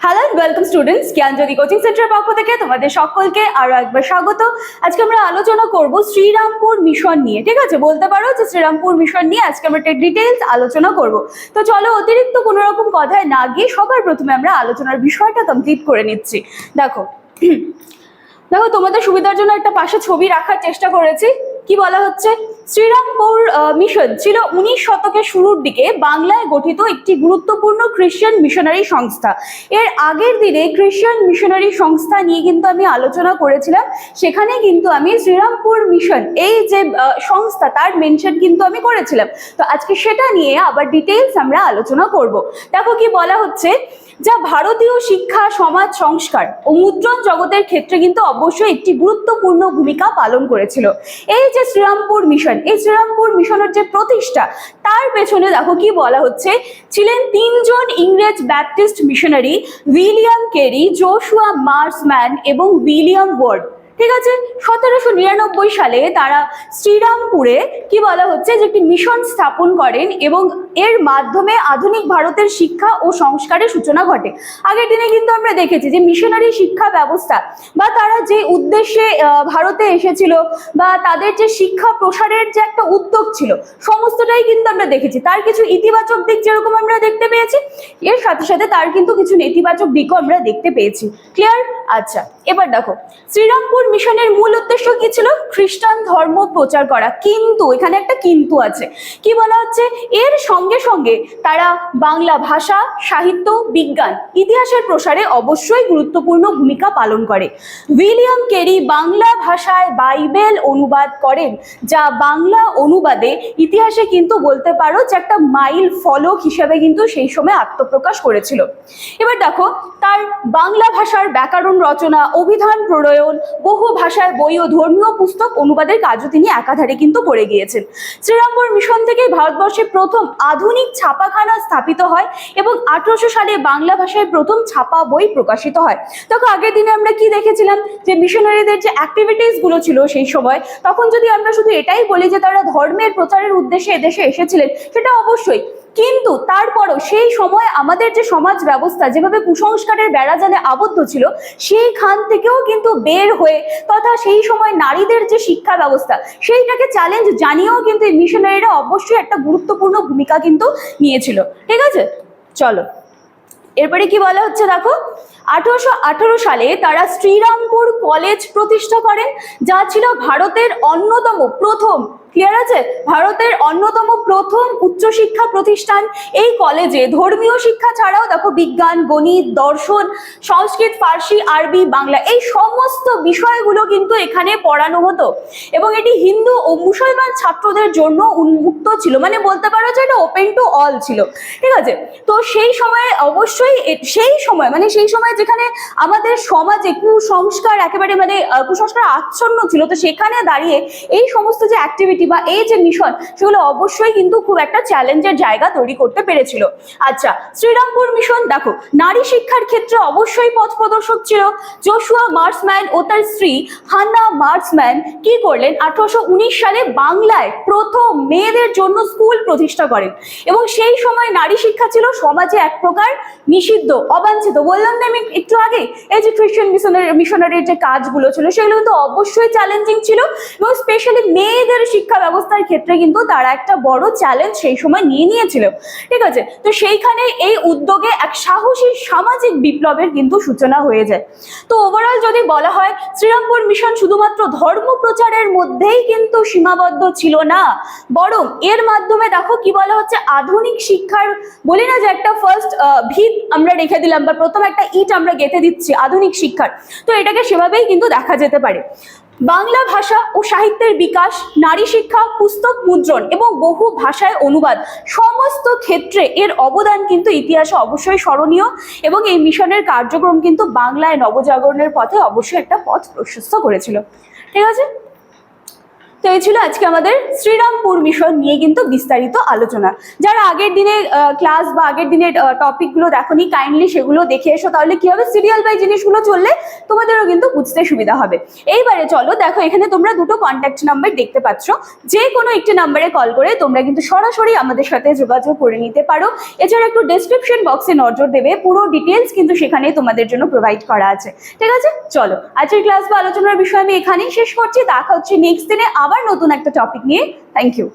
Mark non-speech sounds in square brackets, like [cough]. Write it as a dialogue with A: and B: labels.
A: Hello welcome students Gyanjyoti coaching সেন্টারের পক্ষ থেকে তোমাদের সকলকে আরও একবার স্বাগত। আজকে আমরা আলোচনা করব শ্রীরামপুর মিশন নিয়ে, ঠিক আছে? বলতে পারো যে শ্রীরামপুর মিশন নিয়ে আজকে আমরা একটা ডিটেলস আলোচনা করব। তো চলো অতিরিক্ত কোনো রকম কথায় না গিয়ে সবার প্রথমে আমরা আলোচনার বিষয়টা কমপ্লিট করে নিচ্ছি। দেখো [clears throat] দেখো, তোমাদের সুবিধার জন্য একটা পাশে ছবি রাখার চেষ্টা করেছি। কি বলা হচ্ছে? শ্রীরামপুর মিশন ছিল উনিশ শতকের শুরুর দিকে বাংলায় গঠিত একটি গুরুত্বপূর্ণ খ্রিস্টান মিশনারি সংস্থা। এর আগের দিনে খ্রিস্টান মিশনারি সংস্থা নিয়ে কিন্তু আমি আলোচনা করেছিলাম। সেখানে কিন্তু আমি শ্রীরামপুর মিশন এই যে সংস্থা, তার মেনশন কিন্তু আমি করেছিলাম। তো আজকে সেটা নিয়ে আবার ডিটেলস আমরা আলোচনা করব। দেখো কি বলা হচ্ছে? যা ভারতীয় শিক্ষা, সমাজ, সংস্কার ও মুদ্রণ জগতের ক্ষেত্রে কিন্তু অবশ্যই একটি গুরুত্বপূর্ণ ভূমিকা পালন করেছিল। এই যে শ্রীরামপুর মিশন এই শ্রীরামপুর মিশনের যে প্রতিষ্ঠা, তার পেছনে দেখো কি বলা হচ্ছে? ছিলেন তিনজন ইংরেজ Baptist missionary William Carey, Joshua Marshman এবং উইলিয়াম ওয়ার্ড। ঠিক আছে? সতেরোশো নিরানব্বই সালে তারা শ্রীরামপুরে কি বলা হচ্ছে যে একটি মিশন স্থাপন করেন এবং এর মাধ্যমে আধুনিক ভারতের শিক্ষা ও সংস্কারের সূচনা ঘটে। আগের দিনে কিন্তু আমরা দেখেছি যে মিশনারি শিক্ষা ব্যবস্থা বা তারা যে উদ্দেশ্যে ভারতে এসেছিল বা তাদের যে শিক্ষা প্রসারের যে একটা উদ্যোগ ছিল, সমস্তটাই কিন্তু আমরা দেখেছি। তার কিছু ইতিবাচক দিক যেরকম আমরা দেখতে পেয়েছি, এর সাথে সাথে তার কিন্তু কিছু নেতিবাচক দিকও আমরা দেখতে পেয়েছি। ক্লিয়ার আচ্ছা এবার দেখো। শ্রীরামপুর মিশনের মূল উদ্দেশ্য কি ছিল? খ্রিস্টান ধর্ম প্রচার করা। কিন্তু, এখানে একটা কিন্তু আছে। কি বলা হচ্ছে? এর সঙ্গে সঙ্গে তারা বাংলা ভাষা, সাহিত্য, বিজ্ঞান, ইতিহাসের প্রসারে অবশ্যই গুরুত্বপূর্ণ ভূমিকা পালন করে। উইলিয়াম কেরি বাংলা ভাষায় বাইবেল অনুবাদ করেন, যা বাংলা অনুবাদে ইতিহাসে কিন্তু বলতে পারো যে একটা মাইল ফলক হিসেবে কিন্তু সেই সময় আত্মপ্রকাশ করেছিল। এবার দেখো, তার বাংলা ভাষার ব্যাকরণ রচনা, অভিধান প্রণয়ন, বহু ভাষায় বই ও ধর্মীয় পুস্তক অনুবাদের কাজও তিনি একাধারে কিন্তু করে গিয়েছেন। শ্রীরামপুর মিশন থেকে ভারতবর্ষে প্রথম আধুনিক ছাপাখানা স্থাপিত হয় এবং আঠারোশো সালে বাংলা ভাষায় প্রথম ছাপা বই প্রকাশিত হয়। তখন আগের দিনে আমরা কি দেখেছিলাম? যে মিশনারিদের যে অ্যাক্টিভিটিসগুলো ছিল সেই সময়, তখন যদি আমরা শুধু এটাই বলি যে তারা ধর্মের প্রচারের উদ্দেশ্যে এদেশে এসেছিলেন, সেটা অবশ্যই। কিন্তু তারপরও সেই সময় আমাদের যে সমাজ ব্যবস্থা, যেভাবে কুসংস্কারের বেড়াজালে আবদ্ধ ছিল, সেইখান থেকেও কিন্তু বের হয়ে তথা সেই সময় নারীদের যে শিক্ষা ব্যবস্থা, সেইটাকে চ্যালেঞ্জ জানিয়েও কিন্তু এই মিশনারিরা অবশ্যই একটা গুরুত্বপূর্ণ ভূমিকা কিন্তু নিয়েছিল। ঠিক আছে? চলো। এরপরে কি বলা হচ্ছে দেখো? আঠারোশো আঠারো সালে তারা শ্রীরামপুর কলেজ প্রতিষ্ঠা করেন, যা ছিল ভারতের অন্যতম প্রথম ক্লিয়ার আছে? ভারতের অন্যতম প্রথম উচ্চশিক্ষা প্রতিষ্ঠান এই কলেজে ধর্মীয় শিক্ষা ছাড়াও দেখো বিজ্ঞান, গণিত, দর্শন, সংস্কৃত, ফার্সি, আরবি, বাংলা এই সমস্ত বিষয়গুলো কিন্তু এখানে পড়ানো হতো। এবং এটি হিন্দু ও মুসলমান ছাত্রদের জন্য উন্মুক্ত ছিল। মানে বলতে পারো যে এটা ওপেন টু অল ছিল। ঠিক আছে? তো সেই সময়ে অবশ্যই সেই সময় মানে সেই সময় যেখানে আমাদের সমাজে কুসংস্কার একেবারে মানে কুসংস্কার আচ্ছন্ন ছিল, তো সেখানে দাঁড়িয়ে এই সমস্ত যে অ্যাক্টিভিটি বা এই যে মিশন সেগুলো অবশ্যই কিন্তু খুব একটা চ্যালেঞ্জের জায়গা তৈরি করতে পেরেছিল। আচ্ছা শ্রীরামপুর মিশন দেখো, নারী শিক্ষার ক্ষেত্রে অবশ্যই পথ প্রদর্শক ছিল। জোশুয়া মার্সম্যান ও তার স্ত্রী হান্না মার্সম্যান কি করলেন? আঠারোশো উনিশ সালে বাংলায় প্রথম মেয়েদের জন্য স্কুল প্রতিষ্ঠা করেন। এবং সেই সময় নারী শিক্ষা ছিল সমাজে এক প্রকার নিষিদ্ধ, অবাঞ্ছিত। বললাম না আমি একটু আগে, এই যে খ্রিস্টান মিশনারি মিশনারির যে কাজগুলো ছিল, সেগুলো কিন্তু অবশ্যই চ্যালেঞ্জিং ছিল। এবং স্পেশালি মেয়েদের শিক্ষা ব্যবস্থার ক্ষেত্রে কিন্তু তারা একটা বড় চ্যালেঞ্জ সেই সময় নিয়ে নিয়েছিল। ঠিক আছে? তো সেইখানে এই উদ্যোগে এক সাহসী সামাজিক বিপ্লবের কিন্তু সূচনা হয়ে যায়। তো ওভারঅল যদি বলা হয়, শ্রীরামপুর মিশন শুধুমাত্র ধর্ম প্রচারের মধ্যেই কিন্তু সীমাবদ্ধ ছিল না। বরং এর মাধ্যমে দেখো কি বলা হচ্ছে, আধুনিক শিক্ষার বলি না যে একটা ফার্স্ট ভিত আমরা রেখে দিলাম বা প্রথম একটা ইট আমরা গেঁথে দিচ্ছি আধুনিক শিক্ষার। তো এটাকে সেভাবেই কিন্তু দেখা যেতে পারে। বাংলা ভাষা ও সাহিত্যের বিকাশ, নারী শিক্ষা, পুস্তক মুদ্রণ এবং বহু ভাষায় অনুবাদ সমস্ত ক্ষেত্রে এর অবদান কিন্তু ইতিহাসে অবশ্যই স্মরণীয় এবং এই মিশনের কার্যক্রম কিন্তু বাংলায় নবজাগরণের পথে অবশ্যই একটা পথ প্রশস্ত করেছিল। ঠিক আছে? তো এই ছিল আজকে আমাদের শ্রীরামপুর মিশন নিয়ে কিন্তু বিস্তারিত আলোচনা। যারা আগের দিনের ক্লাস বা আগের দিনের টপিকগুলো দেখোনি কাইন্ডলি সেগুলো দেখে এসো, তাহলে কি হবে? সিরিয়াল বাই জিনিসগুলো চললে তোমাদেরও কিন্তু বুঝতে সুবিধা হবে। এইবারে চলো, দেখো এখানে তোমরা দুটো কন্ট্যাক্ট নাম্বার দেখতে পাচ্ছ। যে কোনো একটি নাম্বারে কল করে তোমরা কিন্তু সরাসরি আমাদের সাথে যোগাযোগ করে নিতে পারো। এছাড়া একটু ডেসক্রিপশন বক্সে নজর দেবে, পুরো ডিটেলস কিন্তু সেখানে তোমাদের জন্য প্রোভাইড করা আছে। ঠিক আছে? চলো, আজকের ক্লাস বা আলোচনার বিষয় আমি এখানেই শেষ করছি। দেখা হচ্ছে নেক্সট দিনে আবার নতুন একটা টপিক নিয়ে। Thank you